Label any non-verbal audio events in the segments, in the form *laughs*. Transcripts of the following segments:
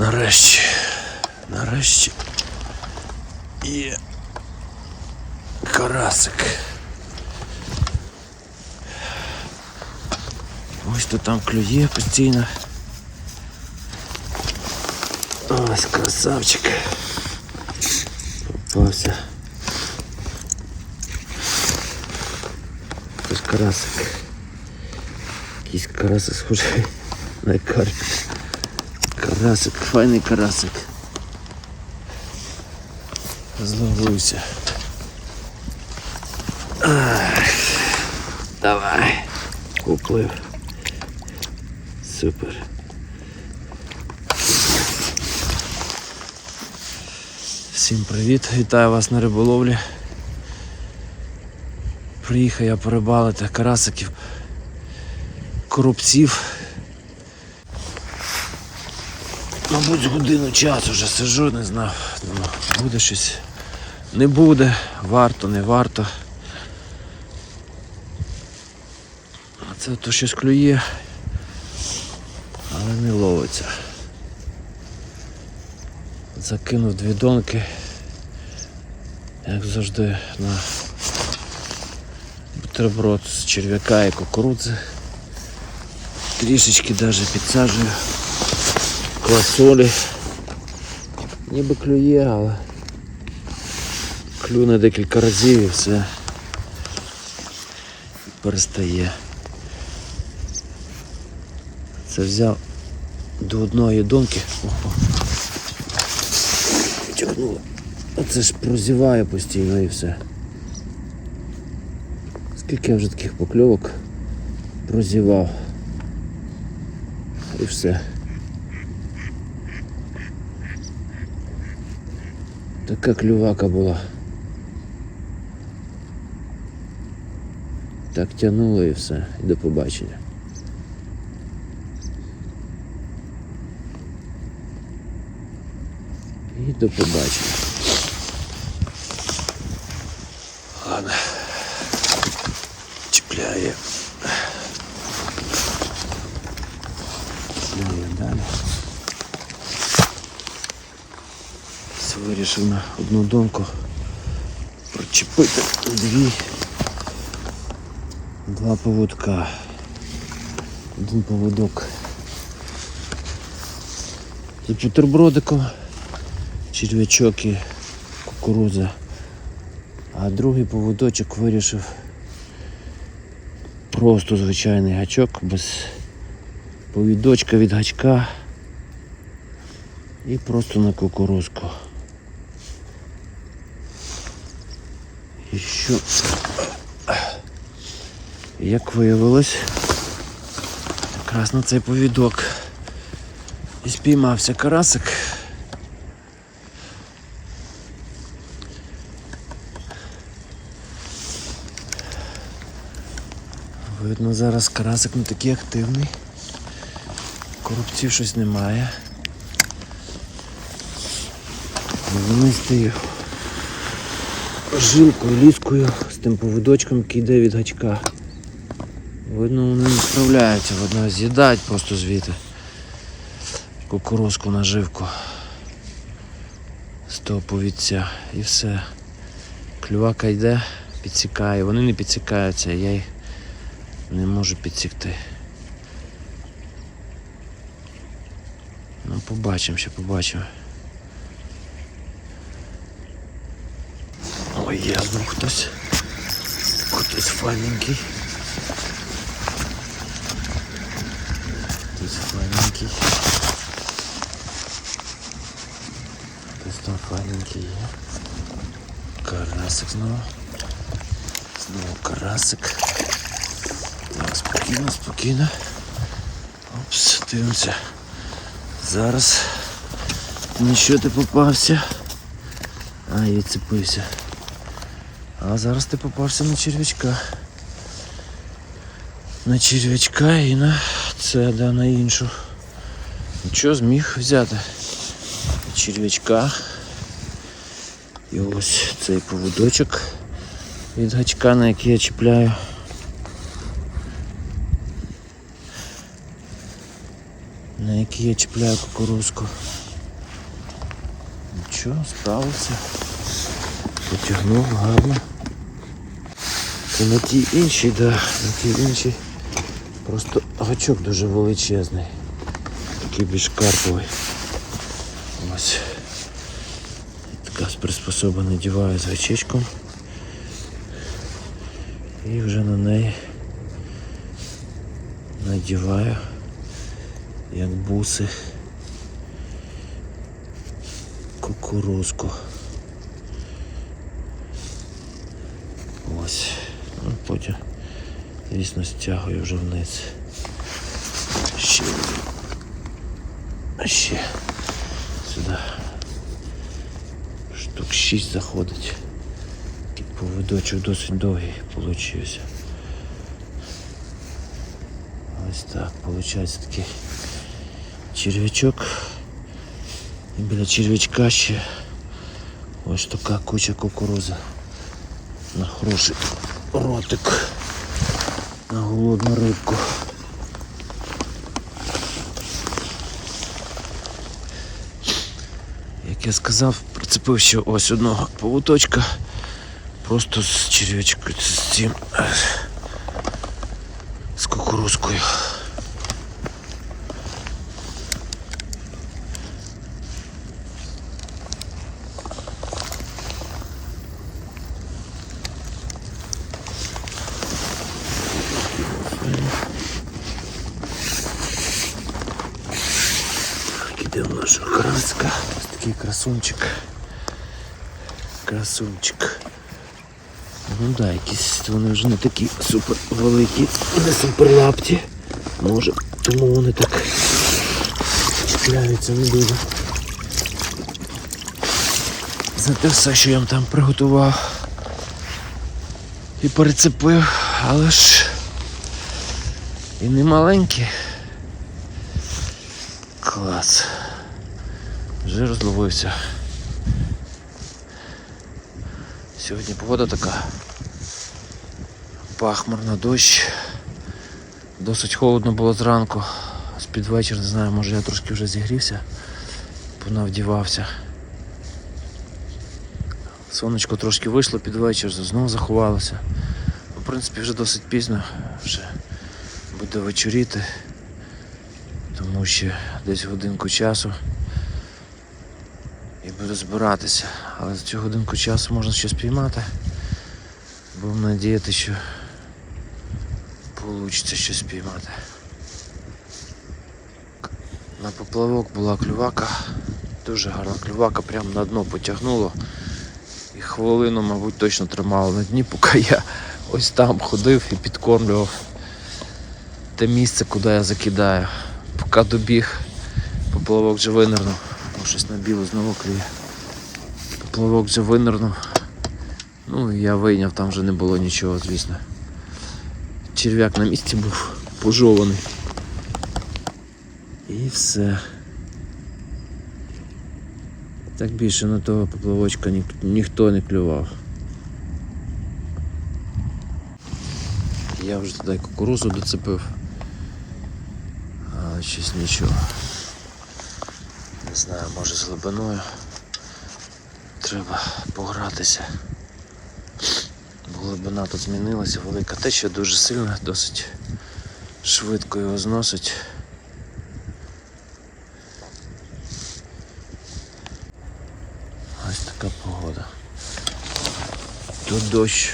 Нарешті. Нарешті. Є. Карасик. Ось то там клює постійно. Ось красавчик. Попався. Це ж карасик. Якийсь карасик схожий на карпі. Карасик, файний карасик. Зловився. Давай. Уплив. Супер. Всім привіт, вітаю вас на риболовлі. Приїхав я порибалити карасиків, коробців. Мабуть, годину часу вже сижу, не знав. Думаю, буде щось. Не буде, варто, не варто. А це то щось клює, але не ловиться. Закинув дві донки, як завжди, на бутерброд з черв'яка і кукурудзи. Трішечки навіть підсаджую квасолі. Ніби клює, але клюне декілька разів і все перестає. Це взяв до одної донки. Ого. Тягнуло. Оце ж прозіває постійно і все. Скільки я вже таких покльовок прозівав. І все. Така клювака була. Так тянуло і все. І до побачення. І до побачення. Ладно. Чіпляє. Чіпляє далі. Ось Вирішив на одну донку прочепити дві. Два поводка. Один поводок. З бутербродиком, черв'ячок і кукурудза. А другий поводочок вирішив просто звичайний гачок без повідочка від гачка і просто на кукурузку. І що, як виявилось, якраз на цей повідок і спіймався карасик. Видно, зараз карасик не такий активний. Коробців щось немає. Вони стою жилкою, ліскою з тим поводочком, який йде від гачка. Видно, вони не справляються, видно, з'їдають просто звідти кукурузку наживку з того повідця і все. Клювака йде, підсікає. Вони не підсікаються, я їх не можу підсікти. Ну, побачимо, ще побачимо. Ой, є знов хтось. Хтось файненький. Хтось файненький. Хтось там файненький є. Карасик знову. Знову карасик. Так, спокійно, спокійно. Опс, дивимося. Зараз нічого ти попався. А, і відцепився. А зараз ти попався на черв'ячка. На черв'ячка і на це, да, на іншу. Нічого зміг взяти. Черв'ячка. І ось цей поводочок від гачка, на який я чіпляю. На який я чіпляю кукурузку. нічого, справився. Потягнув гарно. І на тій іншій, да, на тій іншій просто гачок дуже величезний. Такий більш карповий. Ось. Така приспособа надіваю з гачечком. І вже на неї надіваю як буси кукурузку. Ось. Ну, потім, звісно, стягую вже вниз. Ще. Ще сюди. Штук 6 заходить. Такий поводочок досить довгий получився. Ось так, виходить такий черв'ячок. І біля черв'ячка ще ось така куча кукурузи. На хороший ротик. На голодну рибку. Як я сказав, прицепив ще ось одного поводочка. Просто з черв'ячкою, з цим. е, З кукурузкою. Іде в наша краска. Ось такий красунчик. Красунчик. Ну да, якісь вони вже не такі супер великі, не супер лапті. Може, тому вони так чіпляються не дуже. За те все, що я їм там приготував і перецепив, але ж і не маленькі. Клас. Вже розловився. Сьогодні погода така. Пахмурно дощ. Досить холодно було зранку. З під вечір, не знаю, може я трошки вже зігрівся, понавдівався. Сонечко трошки вийшло під вечір, знову заховалося. В принципі, вже досить пізно, вже буде вечоріти, тому що десь годинку часу і буду збиратися. Але за цю годинку часу можна щось піймати. Будемо надіяти, що вийде щось піймати. На поплавок була клювака, дуже гарна клювака, прямо на дно потягнуло. І хвилину, мабуть, точно тримало на дні, поки я ось там ходив і підкормлював те місце, куди я закидаю. Поки добіг, поплавок вже винирнув. О, щось на білу знову клює. Поплавок вже винирнув. Ну я вийняв, там вже не було нічого, звісно. Черв'як на місці був пожований. І все. Так більше на того поплавочка ні, ніхто не клював. Я вже туди кукурузу доцепив. Але щось нічого. Знаю, може з глибиною. Треба погратися. Бо глибина тут змінилася, велика течія дуже сильна, досить швидко його зносить. Ось така погода. То дощ,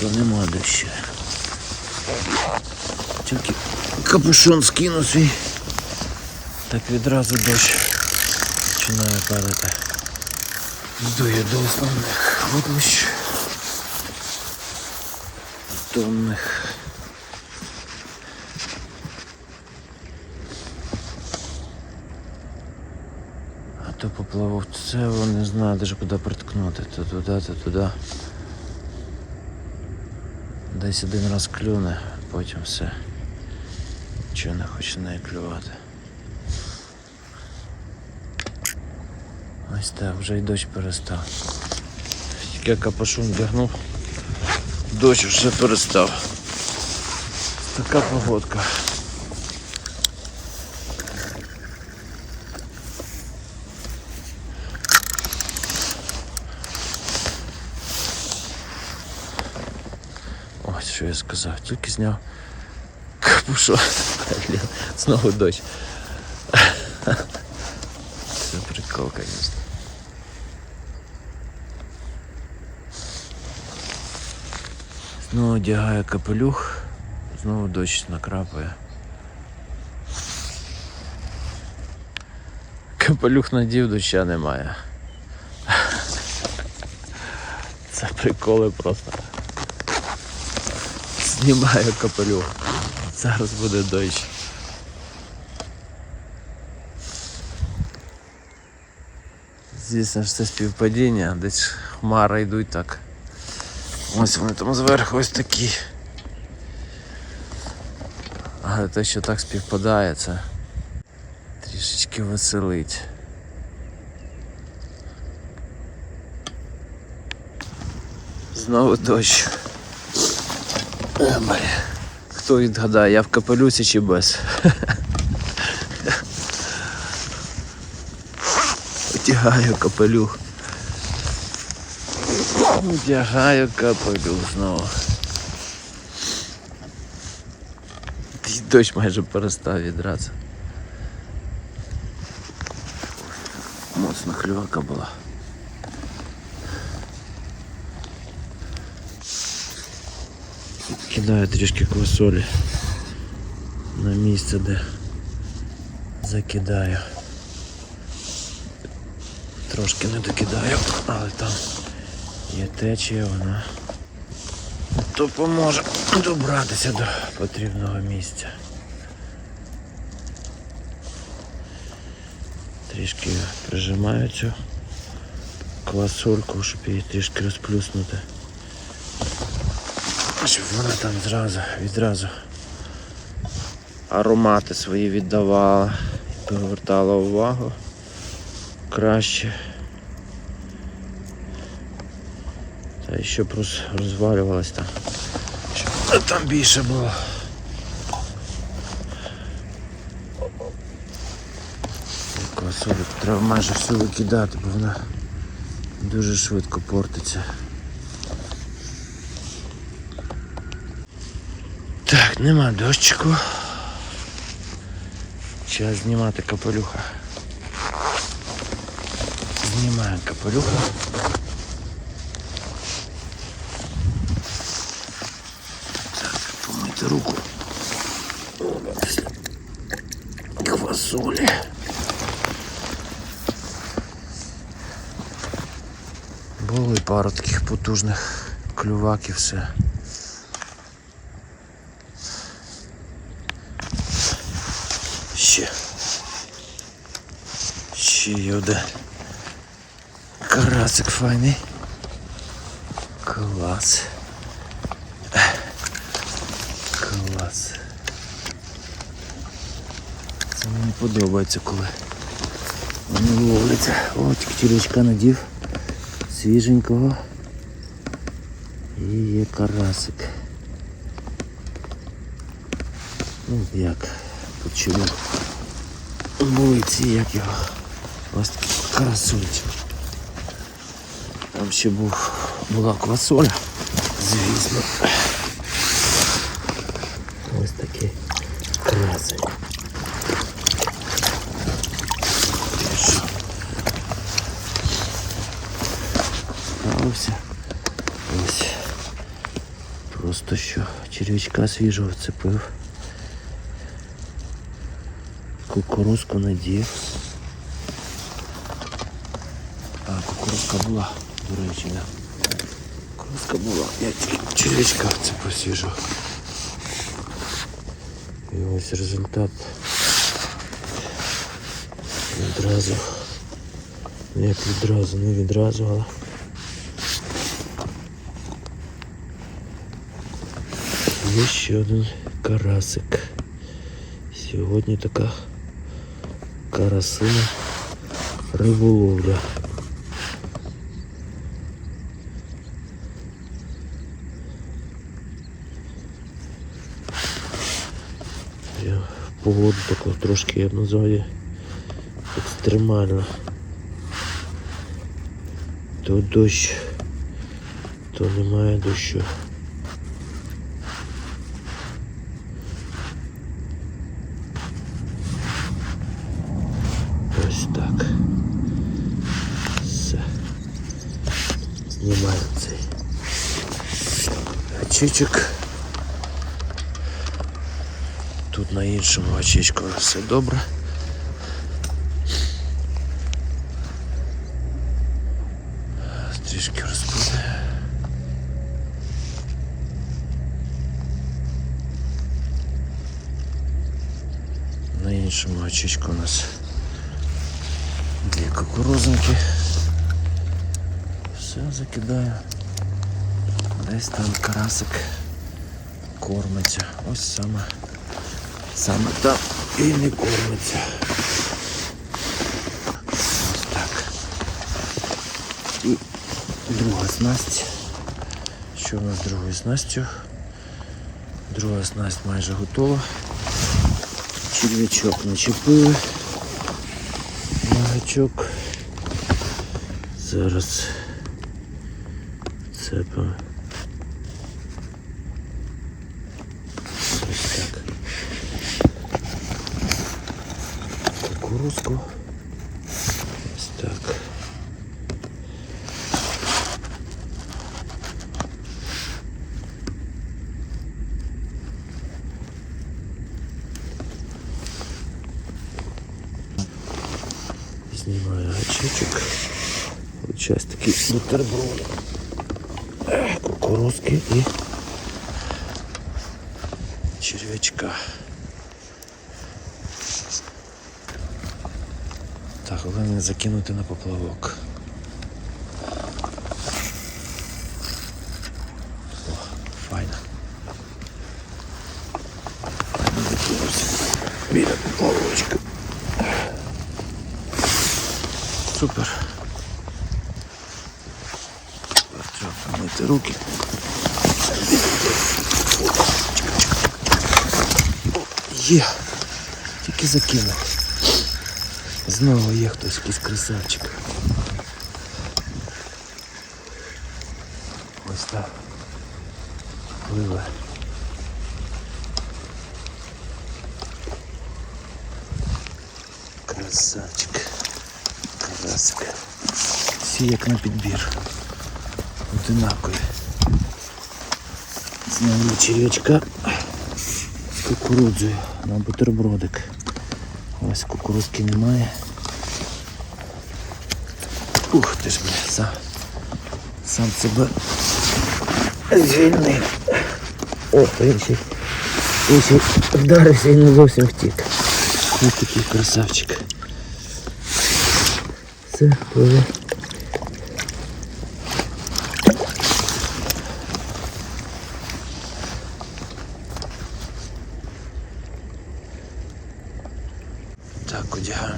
то нема дощу. Тільки капюшон скину свій. Так відразу дощ починає падати. Йду я до основних водищ. Тонних. А то поплавок, це не знаю навіть куди приткнути. То туди, то туди. Десь один раз клюне, потім все. Чого не хоче не клювати. Ось так, вже й дощ перестав. Тільки капошун вдягнув, дощ вже перестав. Така погодка. Ось що я сказав, тільки зняв капушон. Знову дощ. Прикол. Знову одягаю капелюх, знову дощ накрапає. Капелюх надів, доща немає. Це приколи просто. Знімаю капелюх. Зараз буде дощ. Звісно ж це співпадіння, десь хмари йдуть так. Ось вони там зверху ось такі. Але те, що так співпадає, це трішечки веселить. Знову дощ. Е. Хто відгадає, я в капелюсі чи без? *laughs* Одягаю капелюх. Одягаю капелюх знову. Дощ майже перестав відразу. Моцна хльорка була. Кидаю трішки квасолі на місце, де закидаю. Трошки не докидаю, але там є течія, вона допоможе добратися до потрібного місця. Трішки прижимаю цю квасольку, щоб її трішки розплюснути. Щоб вона там зразу, відразу аромати свої віддавала і привертала увагу краще. Та і щоб роз, розвалювалась там. Щоб там більше було. Квасолю треба майже всю викидати, бо вона дуже швидко портиться. Так, нема дощику. Час знімати капелюха. Знімаємо капелюха. Так, помити руку. Квасолі. Були пару таких потужних клюваків все. Ще. Ще є один. Карасик файний. Клас. Клас. Це мені подобається, коли вони ловляться. О, тільки червячка надів. Свіженького. І є карасик. Ну як, почему були ці, як його, ось карасульчик. Там ще був, була квасоля, звісно. Ось такий красень. Справився. Ось. Просто що червячка свіжого вцепив. Кукурузку надів. А, кукурузка була, до речі, да. Кукурузка була. Я тільки червячка це посіжу. І ось результат. Відразу. Як відразу, не відразу, але. Є ще один карасик. Сьогодні така карасина риболовля. Я погоду таку трошки я б назвав її екстремально. То дощ, то немає дощу. знімаю цей гачичок. Тут на іншому гачичку все добре. Стрижки розкуди. На іншому гачичку у нас две кукурузинки. Закидаю. Десь там карасик кормиться. Ось саме. Саме там і не кормиться. Ось так. І друга снасть. Що у нас з другою снастю? Друга снасть майже готова. Черв'ячок начепили. На гачок. Цепимо. Ось так. Кукурузку. Ось так. Знімаю гачечок. Получається такий бутерброд. Кукурузки і черв'ячка. Так, головне не закинути на поплавок. О, файно. Файно закинувся біля поплавочка. Супер. Тепер треба помити руки. О, Є. Тільки закинув. Знову є хтось якийсь красавчик. Ось так. Пливе. Красавчик. Карасик. Всі як на підбір. Одинакові. Знову черв'ячка кукурудзою на бутербродик. Ось кукурудзки немає. Ух ти ж бля, сам, сам себе звільнив. О, він ще, вдарився і не зовсім втік. Ось такий красавчик. Все, пливе.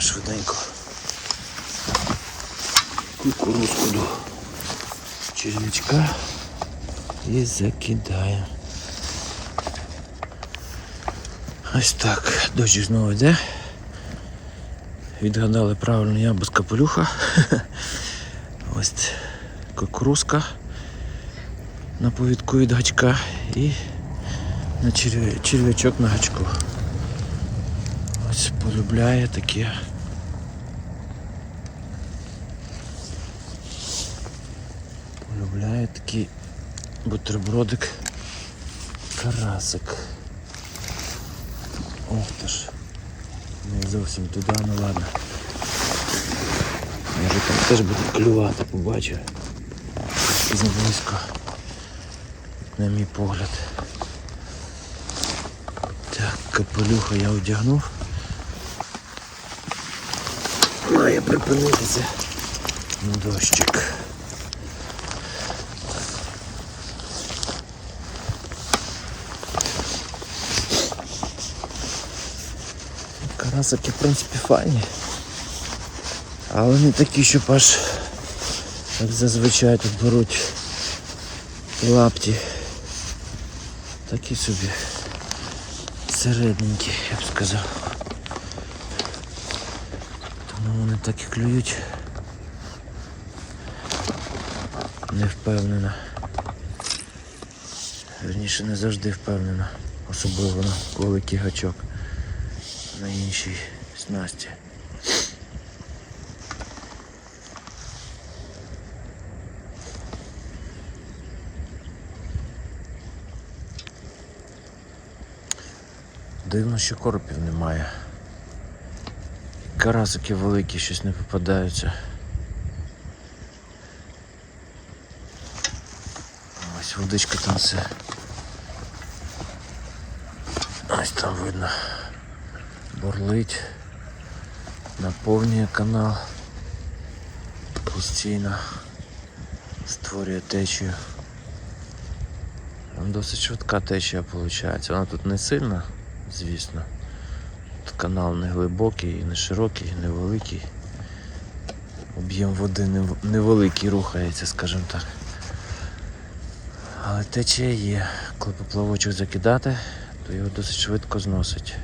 Швиденько. Кукурузку до червячка і закидаємо. Ось так, дощ знову йде. Відгадали правильно я без капелюха. *laughs* Ось кукурузка на повідку від гачка і на черв'ячок на гачку. Ось полюбляє таке. Полюбляє такий бутербродик карасик. Ох ти ж. Не зовсім туди, ну ладно. Може там теж буде клювати, побачу. Заблизько. На мій погляд. Так, капелюха я одягнув. Має припинитися дощик. Карасики, в принципі, файні. Але не такі, щоб аж як зазвичай тут беруть лапті. Такі собі середненькі, я б сказав. так і клюють. Не впевнена. Верніше не завжди впевнена, особливо на великий гачок на іншій снасті. Дивно, що коропів немає. Карасики великі щось не попадаються. Ось водичка там все. Ось там видно. Бурлить. Наповнює канал. Постійно створює течію. Там досить швидка течія виходить. Вона тут не сильна, звісно. Канал не глибокий, не широкий, невеликий. Об'єм води невеликий рухається, скажімо так. Але течія є. Коли поплавочок закидати, то його досить швидко зносить.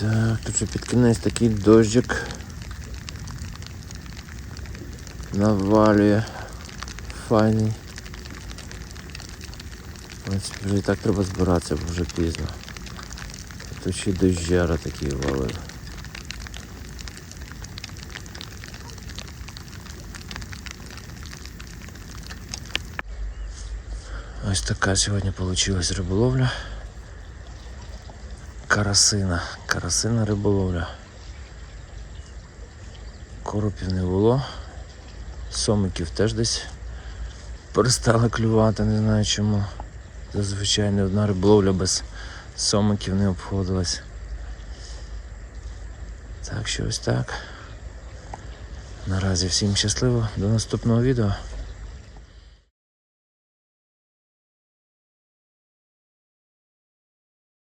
Так, тут вже під кінець такий дощик навалює. Файний. Принципі, вже і так треба збиратися, бо вже пізно. А Тут ще й такий валив. Ось така сьогодні вийшла риболовля. Карасина. Карасина риболовля. Коропів не було. Сомиків теж десь перестали клювати, не знаю чому. Зазвичай не одна риболовля без сомиків не обходилась. Так що ось так. Наразі всім щасливо. До наступного відео.